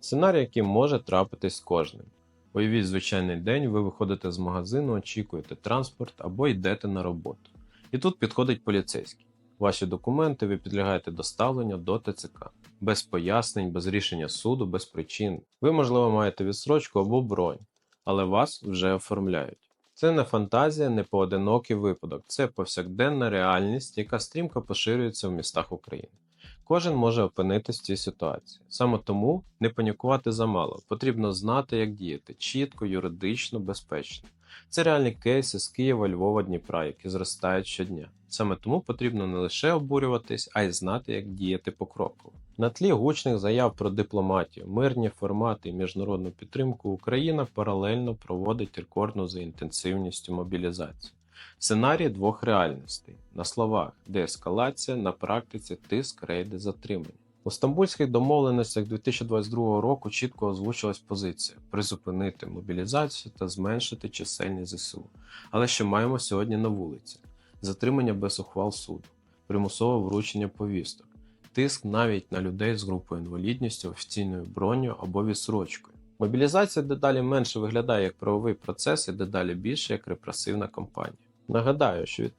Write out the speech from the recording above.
Сценарій, який може трапитись з кожним. Уявіть звичайний день, ви виходите з магазину, очікуєте транспорт або йдете на роботу. І тут підходить поліцейський. Ваші документи ви підлягаєте доставленню до ТЦК. Без пояснень, без рішення суду, без причин. Ви, можливо, маєте відсрочку або бронь, але вас вже оформляють. Це не фантазія, не поодинокий випадок, це повсякденна реальність, яка стрімко поширюється в містах України. Кожен може опинитись в цій ситуації. Саме тому не панікувати замало. Потрібно знати, як діяти чітко, юридично, безпечно. Це реальні кейси з Києва, Львова, Дніпра, які зростають щодня. Саме тому потрібно не лише обурюватись, а й знати, як діяти покроково. На тлі гучних заяв про дипломатію, мирні формати і міжнародну підтримку Україна паралельно проводить рекордну за інтенсивністю мобілізацію. Сценарій двох реальностей: на словах деескалація, на практиці тиск, рейди, затримання. У стамбульських домовленостях 2022 року чітко озвучилась позиція призупинити мобілізацію та зменшити чисельність ЗСУ. Але що маємо сьогодні на вулиці? Затримання без ухвал суду, примусове вручення повісток, тиск навіть на людей з групою інвалідністю, офіційною броню або відсрочкою. Мобілізація дедалі менше виглядає як правовий процес і дедалі більше як репресивна кампанія. Нагадаю, що від